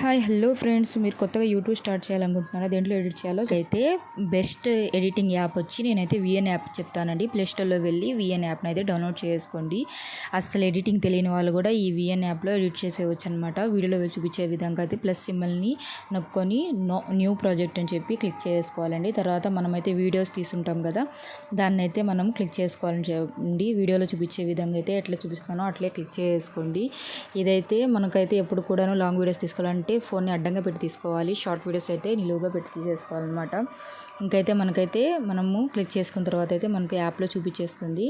Hi hello friends. మీరు కొత్తగా YouTube start చేయాలనుకుంటున్నారా? దేంట్లో ఎడిట్ చేయాలో? అయితే బెస్ట్ ఎడిటింగ్ యాప్ వచ్చి నేనైతే విఎన్ యాప్ చెప్తానండి. ప్లే స్టోర్లో వెళ్ళి విఎన్ యాప్ని అయితే డౌన్లోడ్ చేసుకోండి. అసలు ఎడిటింగ్ తెలియని వాళ్ళు కూడా ఈ విఎన్ యాప్లో ఎడిట్ చేసేయచ్చు అనమాట వీడియోలో చూపించే విధంగా అయితే ప్లస్ సిమ్మల్ని నొక్కొని నో న్యూ ప్రాజెక్ట్ అని చెప్పి క్లిక్ చేసుకోవాలండి. తర్వాత మనమైతే వీడియోస్ తీసుంటాం కదా దాన్ని అయితే మనం క్లిక్ చేసుకోవాలని చెప్పండి. వీడియోలో చూపించే విధంగా అయితే ఎట్లా చూపిస్తానో అట్లే క్లిక్ చేసుకోండి. ఇదైతే మనకైతే ఎప్పుడు కూడాను లాంగ్ వీడియోస్ తీసుకోవాలంటే ఫోన్ని అడ్డంగా పెట్టి తీసుకోవాలి. షార్ట్ వీడియోస్ అయితే నిలువుగా పెట్టి తీసేసుకోవాలన్నమాట. ఇంకైతే మనకైతే మనము క్లిక్ చేసుకున్న తర్వాత అయితే మనకి యాప్లో చూపించేస్తుంది.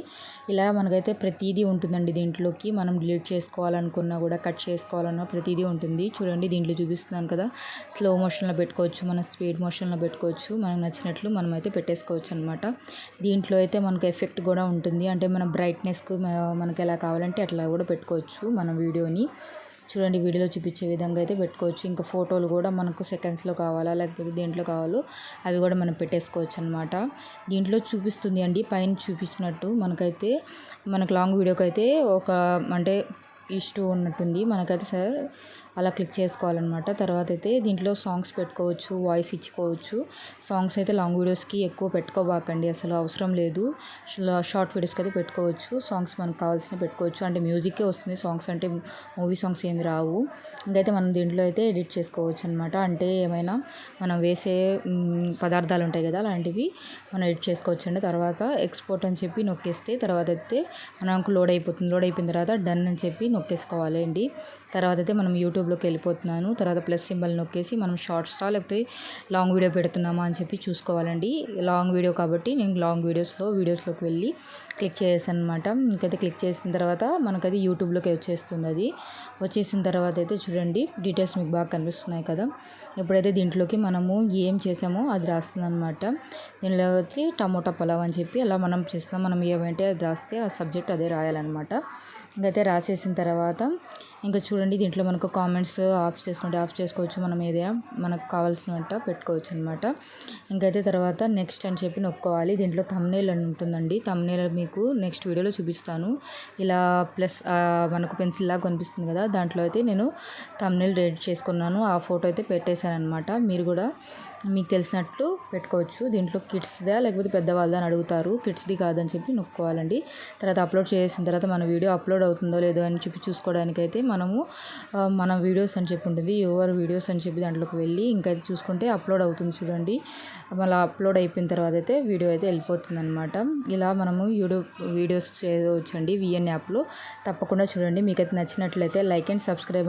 ఇలా మనకైతే ప్రతిదీ ఉంటుందండి దీంట్లోకి. మనం డిలీట్ చేసుకోవాలనుకున్నా కూడా కట్ చేసుకోవాలన్నా ప్రతిదీ ఉంటుంది. చూడండి దీంట్లో చూపిస్తున్నాను కదా. స్లో మోషన్లో పెట్టుకోవచ్చు మన స్పీడ్ మోషన్లో పెట్టుకోవచ్చు. మనకు నచ్చినట్లు మనం అయితే పెట్టేసుకోవచ్చు అనమాట దీంట్లో అయితే మనకు ఎఫెక్ట్ కూడా ఉంటుంది. అంటే మన బ్రైట్నెస్కు మనకు ఎలా కావాలంటే అట్లా కూడా పెట్టుకోవచ్చు మన వీడియోని. చూడండి వీడియోలో చూపించే విధంగా అయితే పెట్టుకోవచ్చు. ఇంకా ఫోటోలు కూడా మనకు సెకండ్స్లో కావాలా లేకపోతే దేంట్లో కావాలో అవి కూడా మనం పెట్టేసుకోవచ్చు అనమాట దీంట్లో చూపిస్తుంది అండి పైన చూపించినట్టు మనకైతే మనకు లాంగ్ వీడియోకి అయితే ఒక అంటే ఇష్టూ ఉన్నట్టుంది. మనకైతే సార్ అలా క్లిక్ చేసుకోవాలన్నమాట. తర్వాత అయితే దీంట్లో సాంగ్స్ పెట్టుకోవచ్చు వాయిస్ ఇచ్చుకోవచ్చు. సాంగ్స్ అయితే లాంగ్ వీడియోస్కి ఎక్కువ పెట్టుకోబాకండి. అసలు అవసరం లేదు. షార్ట్ వీడియోస్కి అయితే పెట్టుకోవచ్చు. సాంగ్స్ మనకు కావాల్సిన పెట్టుకోవచ్చు. అంటే మ్యూజిక్కే వస్తుంది. సాంగ్స్ అంటే మూవీ సాంగ్స్ ఏమి రావు. ఇంకైతే మనం దీంట్లో అయితే ఎడిట్ చేసుకోవచ్చు అనమాట అంటే ఏమైనా మనం వేసే పదార్థాలు ఉంటాయి కదా అలాంటివి మనం ఎడిట్ చేసుకోవచ్చు అండి తర్వాత ఎక్స్పోర్ట్ అని చెప్పి నొక్కేస్తే తర్వాత అయితే మనకు లోడ్ అయిపోతుంది. లోడ్ అయిపోయిన తర్వాత డన్ అని చెప్పి నొక్కేసుకోవాలి అండి తర్వాత అయితే మనం యూట్యూబ్లోకి వెళ్ళిపోతున్నాను. తర్వాత ప్లస్ సింబల్ నొక్కేసి మనం షార్ట్సా లేకపోతే లాంగ్ వీడియో పెడుతున్నామా అని చెప్పి చూసుకోవాలండి. లాంగ్ వీడియో కాబట్టి నేను లాంగ్ వీడియోస్లో వీడియోస్లోకి వెళ్ళి క్లిక్ చేసాను అనమాట ఇంకైతే క్లిక్ చేసిన తర్వాత మనకది యూట్యూబ్లోకి వచ్చేస్తుంది అది వచ్చేసిన తర్వాత అయితే చూడండి డీటెయిల్స్ మీకు బాగా కనిపిస్తున్నాయి కదా. ఎప్పుడైతే దీంట్లోకి మనము ఏం చేసామో అది రాస్తుంది అనమాట దీనిలో వచ్చి టమోటా పలావ్ అని చెప్పి అలా మనం చేస్తున్నాం. మనం ఏమంటే అది రాస్తే ఆ సబ్జెక్ట్ అదే రాయాలన్నమాట ఇంకైతే రాసేసిన తర్వాత तरवा ఇంకా చూడండి దీంట్లో మనకు కామెంట్స్ ఆఫ్ చేసుకుంటే ఆఫ్ చేసుకోవచ్చు. మనం ఏదైనా మనకు కావాల్సినంత పెట్టుకోవచ్చు అనమాట ఇంకైతే తర్వాత నెక్స్ట్ అని చెప్పి నొక్కోవాలి. దీంట్లో తమ్నేల్ అని ఉంటుందండి. తమ్నేల్ మీకు నెక్స్ట్ వీడియోలో చూపిస్తాను. ఇలా ప్లస్ మనకు పెన్సిల్ లాగా కనిపిస్తుంది కదా దాంట్లో అయితే నేను తమ్నేల్ రెడీ చేసుకున్నాను. ఆ ఫోటో అయితే పెట్టేశాను అనమాట మీరు కూడా మీకు తెలిసినట్లు పెట్టుకోవచ్చు. దీంట్లో కిడ్స్దా లేకపోతే పెద్దవాళ్ళదా అని అడుగుతారు. కిడ్స్ది కాదని చెప్పి నొక్కోవాలండి. తర్వాత అప్లోడ్ చేసిన తర్వాత మన వీడియో అప్లోడ్ అవుతుందో లేదో అని చెప్పి చూసుకోవడానికి అయితే మనము మన వీడియోస్ అని చెప్పి ఉంటుంది యువర్ వీడియోస్ అని చెప్పి దాంట్లోకి వెళ్ళి ఇంకైతే చూసుకుంటే అప్లోడ్ అవుతుంది చూడండి. మళ్ళీ అప్లోడ్ అయిపోయిన తర్వాత అయితే వీడియో అయితే వెళ్ళిపోతుంది అనమాట ఇలా మనము యూట్యూబ్ వీడియోస్ చేయవచ్చండి విఎన్ యాప్లో. తప్పకుండా చూడండి మీకు అయితే నచ్చినట్లయితే లైక్ అండ్ సబ్స్క్రైబ్